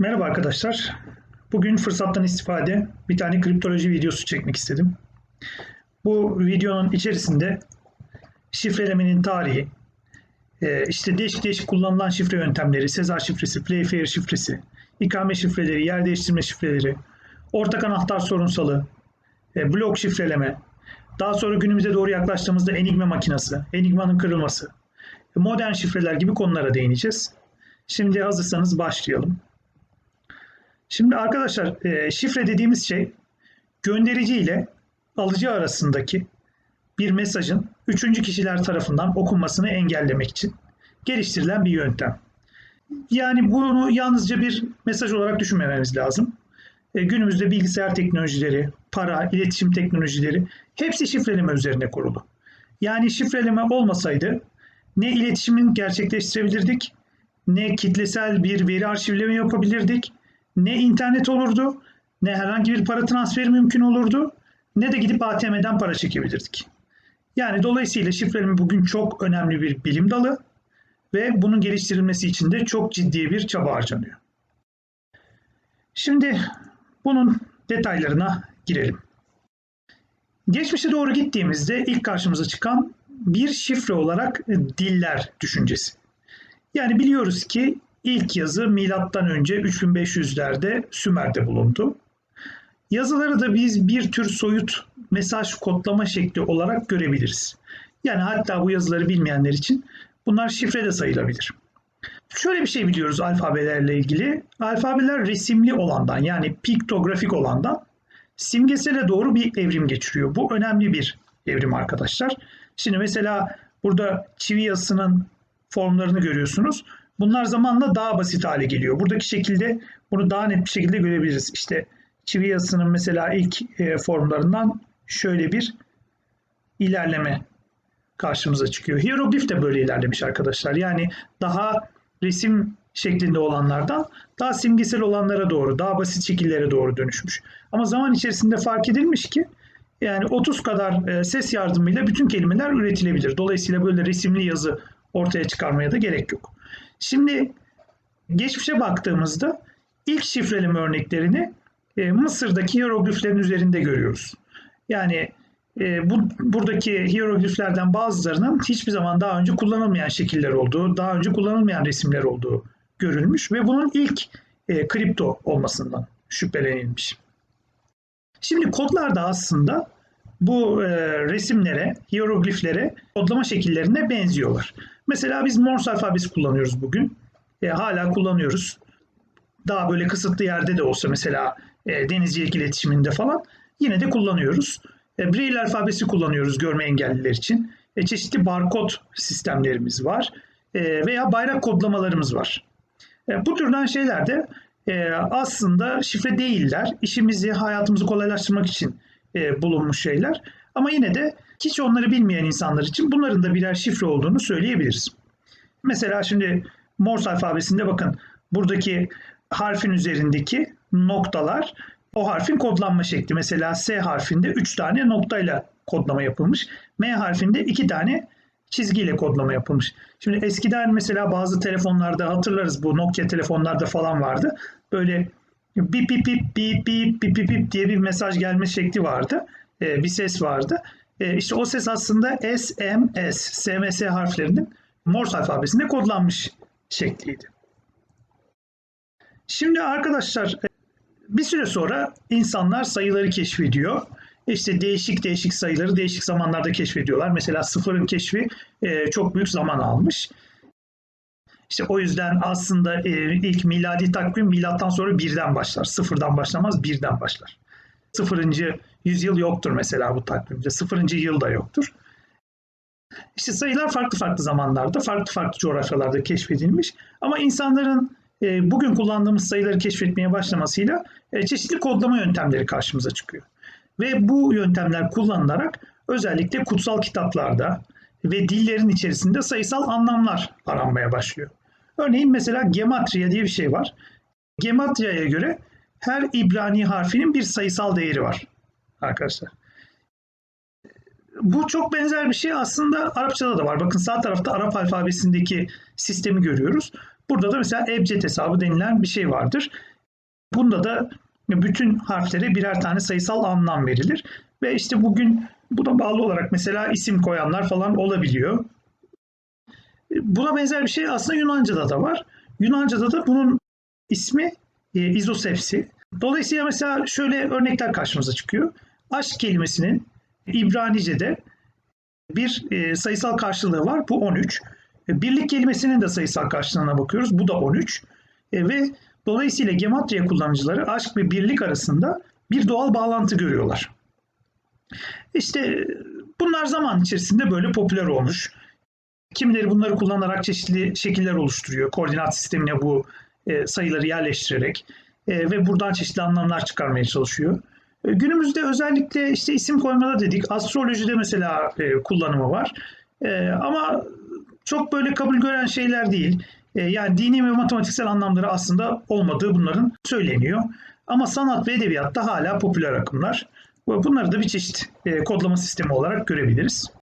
Merhaba arkadaşlar. Bugün fırsattan istifade bir tane kriptoloji videosu çekmek istedim. Bu videonun içerisinde şifrelemenin tarihi, e, işte değişik değişik kullanılan şifre yöntemleri, Sezar şifresi, Playfair şifresi, ikame şifreleri, yer değiştirme şifreleri, ortak anahtar sorunsalı, e, blok şifreleme, daha sonra günümüze doğru yaklaştığımızda Enigma makinesi, Enigma'nın kırılması, modern şifreler gibi konulara değineceğiz. Şimdi hazırsanız başlayalım. Şimdi arkadaşlar e, şifre dediğimiz şey gönderici ile alıcı arasındaki bir mesajın üçüncü kişiler tarafından okunmasını engellemek için geliştirilen bir yöntem. Yani bunu yalnızca bir mesaj olarak düşünmememiz lazım. E, günümüzde bilgisayar teknolojileri, para, iletişim teknolojileri hepsi şifreleme üzerine kurulu. Yani şifreleme olmasaydı ne iletişimin gerçekleştirebilirdik, ne kitlesel bir veri arşivleme yapabilirdik, ne internet olurdu, ne herhangi bir para transferi mümkün olurdu, ne de gidip ATM'den para çekebilirdik. Yani dolayısıyla şifreleme bugün çok önemli bir bilim dalı ve bunun geliştirilmesi için de çok ciddi bir çaba harcanıyor. Şimdi bunun detaylarına girelim. Geçmişe doğru gittiğimizde ilk karşımıza çıkan bir şifre olarak diller düşüncesi. Yani biliyoruz ki ilk yazı milattan önce 3500'lerde Sümer'de bulundu. Yazıları da biz bir tür soyut mesaj kodlama şekli olarak görebiliriz. Yani hatta bu yazıları bilmeyenler için bunlar şifre de sayılabilir. Şöyle bir şey biliyoruz alfabelerle ilgili. Alfabeler resimli olandan yani piktografik olandan simgesele doğru bir evrim geçiriyor. Bu önemli bir evrim arkadaşlar. Şimdi mesela burada çivi yazısının formlarını görüyorsunuz. Bunlar zamanla daha basit hale geliyor. Buradaki şekilde bunu daha net bir şekilde görebiliriz. İşte çivi yazısının mesela ilk e, formlarından şöyle bir ilerleme karşımıza çıkıyor. Hieroglif de böyle ilerlemiş arkadaşlar. Yani daha resim şeklinde olanlardan daha simgesel olanlara doğru, daha basit şekillere doğru dönüşmüş. Ama zaman içerisinde fark edilmiş ki yani 30 kadar e, ses yardımıyla bütün kelimeler üretilebilir. Dolayısıyla böyle resimli yazı ortaya çıkarmaya da gerek yok. Şimdi geçmişe baktığımızda ilk şifreleme örneklerini e, Mısır'daki hierogliflerin üzerinde görüyoruz. Yani e, bu buradaki hierogliflerden bazılarının hiçbir zaman daha önce kullanılmayan şekiller olduğu, daha önce kullanılmayan resimler olduğu görülmüş ve bunun ilk e, kripto olmasından şüphelenilmiş. Şimdi kodlar da aslında bu e, resimlere, hierogliflere kodlama şekillerine benziyorlar. Mesela biz Morse alfabesi kullanıyoruz bugün. E, hala kullanıyoruz. Daha böyle kısıtlı yerde de olsa mesela e, denizcilik iletişiminde falan yine de kullanıyoruz. E, Braille alfabesi kullanıyoruz görme engelliler için. E, çeşitli barkod sistemlerimiz var. E, veya bayrak kodlamalarımız var. E, bu türden şeyler de e, aslında şifre değiller. İşimizi, hayatımızı kolaylaştırmak için e, bulunmuş şeyler. Ama yine de hiç onları bilmeyen insanlar için bunların da birer şifre olduğunu söyleyebiliriz. Mesela şimdi Morse alfabesinde bakın buradaki harfin üzerindeki noktalar o harfin kodlanma şekli. Mesela S harfinde 3 tane noktayla kodlama yapılmış. M harfinde 2 tane çizgiyle kodlama yapılmış. Şimdi eskiden mesela bazı telefonlarda hatırlarız bu Nokia telefonlarda falan vardı. Böyle bip bip bip bip bip bip bip, diye bir mesaj gelme şekli vardı. E, bir ses vardı. E, işte o ses aslında SMS, SMS harflerinin Morse alfabesinde kodlanmış şekliydi. Şimdi arkadaşlar e, bir süre sonra insanlar sayıları keşfediyor. İşte değişik değişik sayıları değişik zamanlarda keşfediyorlar. Mesela sıfırın keşfi e, çok büyük zaman almış. İşte o yüzden aslında e, ilk miladi takvim milattan sonra birden başlar. Sıfırdan başlamaz, birden başlar. Sıfırıncı yüzyıl yoktur mesela bu takvimde. Sıfırıncı yıl da yoktur. İşte sayılar farklı farklı zamanlarda, farklı farklı coğrafyalarda keşfedilmiş. Ama insanların e, bugün kullandığımız sayıları keşfetmeye başlamasıyla e, çeşitli kodlama yöntemleri karşımıza çıkıyor. Ve bu yöntemler kullanılarak özellikle kutsal kitaplarda ve dillerin içerisinde sayısal anlamlar aranmaya başlıyor. Örneğin mesela gematria diye bir şey var. Gematria'ya göre her İbrani harfinin bir sayısal değeri var arkadaşlar. Bu çok benzer bir şey aslında Arapçada da var. Bakın sağ tarafta Arap alfabesindeki sistemi görüyoruz. Burada da mesela ebced hesabı denilen bir şey vardır. Bunda da bütün harflere birer tane sayısal anlam verilir. Ve işte bugün buna bağlı olarak mesela isim koyanlar falan olabiliyor. Buna benzer bir şey aslında Yunanca'da da var. Yunanca'da da bunun ismi e, izosepsi. Dolayısıyla mesela şöyle örnekler karşımıza çıkıyor. Aşk kelimesinin İbranice'de bir e, sayısal karşılığı var. Bu 13. E, birlik kelimesinin de sayısal karşılığına bakıyoruz. Bu da 13. E, ve dolayısıyla gematria kullanıcıları aşk ve birlik arasında bir doğal bağlantı görüyorlar. İşte bunlar zaman içerisinde böyle popüler olmuş. Kimileri bunları kullanarak çeşitli şekiller oluşturuyor. Koordinat sistemine bu e, sayıları yerleştirerek e, ve buradan çeşitli anlamlar çıkarmaya çalışıyor. E, günümüzde özellikle işte isim koymada dedik, astrolojide mesela kullanımı var. Ama çok böyle kabul gören şeyler değil. Yani dini ve matematiksel anlamları aslında olmadığı bunların söyleniyor. Ama sanat ve edebiyatta hala popüler akımlar. Bunları da bir çeşit kodlama sistemi olarak görebiliriz.